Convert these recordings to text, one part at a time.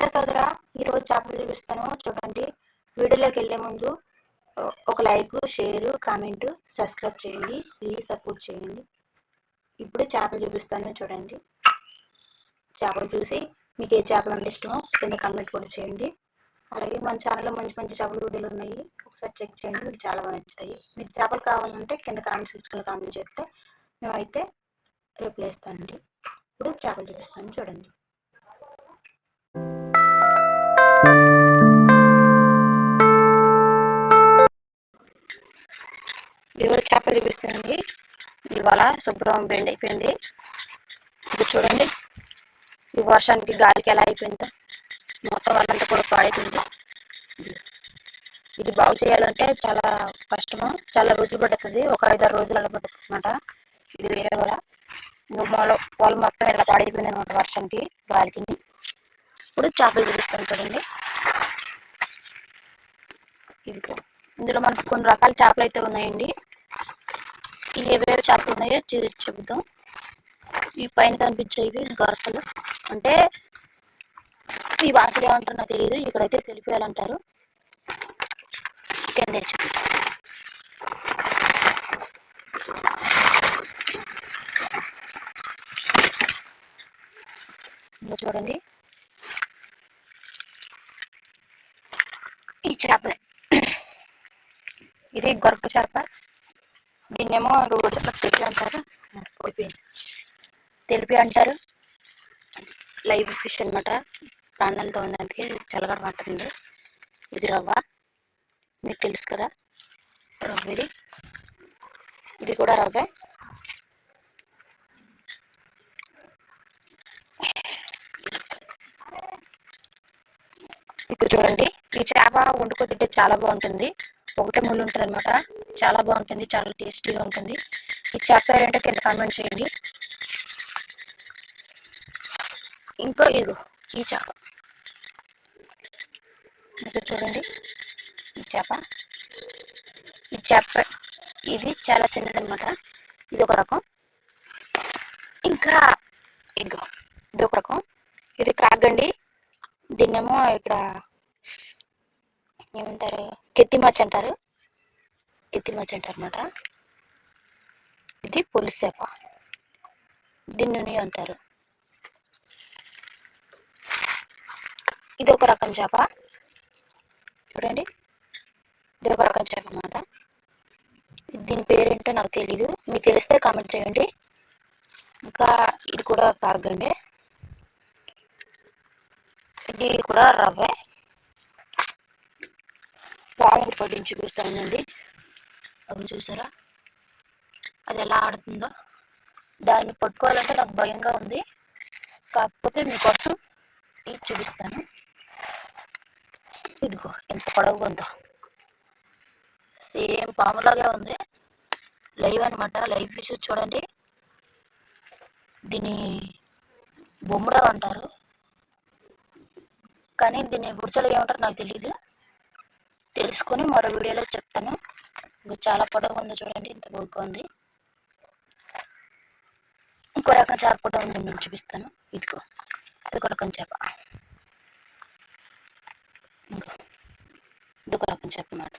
నమస్తే సోదరా. ఈరోజు చేపలు చూపిస్తాను చూడండి. వీడియోలోకి వెళ్ళే ముందు ఒక లైక్ షేర్ కామెంట్ సబ్స్క్రైబ్ చేయండి. ప్లీజ్ సపోర్ట్ చేయండి. ఇప్పుడు చేపలు చూపిస్తాను చూడండి. చేపలు చూసి మీకు ఏ చేపలు అంటే ఇష్టమో కింద కామెంట్ కూడా చేయండి. అలాగే మన ఛానల్లో మంచి మంచి చేపలు వీడియోలు ఉన్నాయి. ఒకసారి చెక్ చేయండి. మీకు చాలా బాగా నచ్చుతాయి. మీకు చేపలు కావాలంటే కింద కామెంట్ సెక్షన్లో కామెంట్ చేస్తే మేమైతే రిప్లై ఇస్తానండి. ఇప్పుడు చేపలు చూపిస్తాను చూడండి. ఇవాళ చేపలు చూపిస్తానండి ఇవాళ శుభ్రం బెండ్ అయిపోయింది. ఇది చూడండి. ఈ వర్షానికి గాలికి ఎలా అయిపోయిందో. మొత్తం వాళ్ళంతా కూడా పాడైపోయింది. ఇది బాగు చేయాలంటే చాలా కష్టము. చాలా రోజులు పడుతుంది. ఒక ఐదారు రోజులు అలా పడుతుంది అనమాట ఇది వేరే వాళ్ళ వాళ్ళు మొత్తం ఇలా పాడైపోయింది అనమాట వర్షానికి గాలికి. ఇప్పుడు చేపలు చూపిస్తాను చూడండి. ఇదిగో ఇందులో మనకు కొన్ని రకాల చేపలు అయితే ఉన్నాయండి. ఏవేవి చేపలు ఉన్నాయో చూ చెబుతాం ఈ పైన కనిపించేవి గరసలు. అంటే ఈ భాషలు ఏమంటారు నాకు తెలియదు ఇక్కడైతే తెలిపేయాలంటారు. కింద చూపిస్తాం చూడండి. ఈ చేపలు ఇది గొరక చేప దీన్నేమో రోడ్డు చేప తెలిపి అంటారు. తెలిపి అంటారు. లైవ్ ఫిష్ అనమాట ప్రాణాలతో ఉన్నందుకే చల్లగడ పడుతుంది ఇది రవ్వ. మీకు తెలుసు కదా? రవ్వ ఇది. ఇది కూడా రవ్వే. ఇప్పుడు చూడండి. ఈ చేప వండుకో తింటే చాలా బాగుంటుంది. ఒకటే ముళ్ళు ఉంటుంది అనమాట చాలా బాగుంటుంది చాలా టేస్టీగా ఉంటుంది. ఈ చేప పేరేంటో కింద కామెంట్ చేయండి. ఇంకో ఇదిగో ఈ చేప. ఇక్కడ చూడండి ఈ చేప. ఈ చేప ఇది చాలా చిన్నదనమాట ఇది ఒక రకం. ఇంకా ఇదిగో ఇది ఒక రకం. ఇది కాగండి దీన్నేమో ఇక్కడ ఏమంటారు? కెత్తిమచ్చ అంటారు. కెత్తిమచ్చ అంటారు అనమాట ఇది పులుసు చేప. దీన్ని అంటారు. ఇది ఒక రకం చేప. చూడండి. ఇది ఒక రకం చేప అన్నమాట. దీని పేరేంటో నాకు తెలీదు. మీకు తెలిస్తే కామెంట్ చేయండి. ఇంకా ఇది కూడా కాగండి ఇది కూడా రవ్వే. పాము పట్టించి చూపిస్తానండి అవి చూసారా? అది ఎలా ఆడుతుందో. దాన్ని పట్టుకోవాలంటే నాకు భయంగా ఉంది. కాకపోతే మీకోసం ఇది చూపిస్తాను. ఇదిగో ఎంత పొడవుగా ఉందో. సేమ్ పాములాగే ఉంది. లైవ్ అనమాట లైవ్ ఫిష్ చూడండి. దీన్ని బొమ్మడ అంటారు. కానీ దీన్ని గుడిచలు ఏమంటారు నాకు తెలియదు తెలుసుకొని మరో వీడియోలో చెప్తాను. చాలా పొడవు ఉంది చూడండి ఇంత పొడుగు ఉంది. ఇంకో రకం చేప కూడా ఉంది నేను చూపిస్తాను. ఇదిగో ఇదొక రకం చేప. ఇదొక రకం చేప అన్నమాట.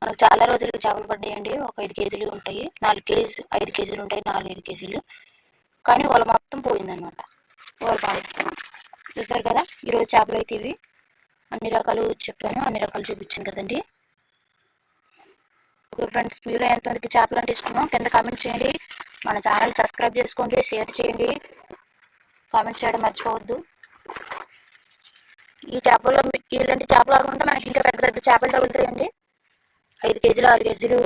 మనకు చాలా రోజులు చేపలు పడ్డాయండి. ఒక ఐదు కేజీలు ఉంటాయి. నాలుగు కేజీ ఐదు కేజీలు ఉంటాయి నాలుగు ఐదు కేజీలు. కానీ వాళ్ళు మొత్తం పోయిందనమాట వాళ్ళు పాడైపోయింది చూసారు కదా ఈరోజు చేపలు అయితే ఇవి. అన్ని రకాలు చెప్పాను అన్ని రకాలు చూపించాను కదండి. ఓకే ఫ్రెండ్స్ మీరు ఎంతమందికి చేపలు అంటే ఇష్టమో కింద కామెంట్ చేయండి. మన ఛానల్ సబ్స్క్రైబ్ చేసుకోండి షేర్ చేయండి. కామెంట్ చేయడం మర్చిపోవద్దు. ఈ చేపలు ఇలాంటి చేపలు కాకుండా మనకి ఇంకా పెద్ద పెద్ద చేపలు తగులుతాయండి. ఐదు కేజీలు ఆరు కేజీలు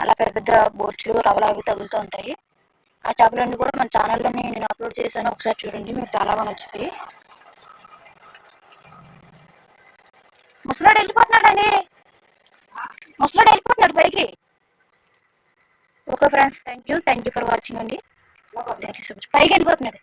అలా పెద్ద పెద్ద బోర్చులు రవ్వలు అవి తగులుతూ ఉంటాయి. ఆ చేపలన్నీ కూడా మన ఛానల్లోనే నేను అప్లోడ్ చేశాను. ఒకసారి చూడండి మీకు చాలా బాగా నచ్చుతాయి. ముసలాడు వెళ్ళిపోతున్నాడండి. ముసలాడు వెళ్ళిపోతున్నాడు పైకి. Okay friends thank you thank you for watching అండి. థ్యాంక్ యూ సో మచ్ పైకి వెళ్ళిపోతున్నాడు.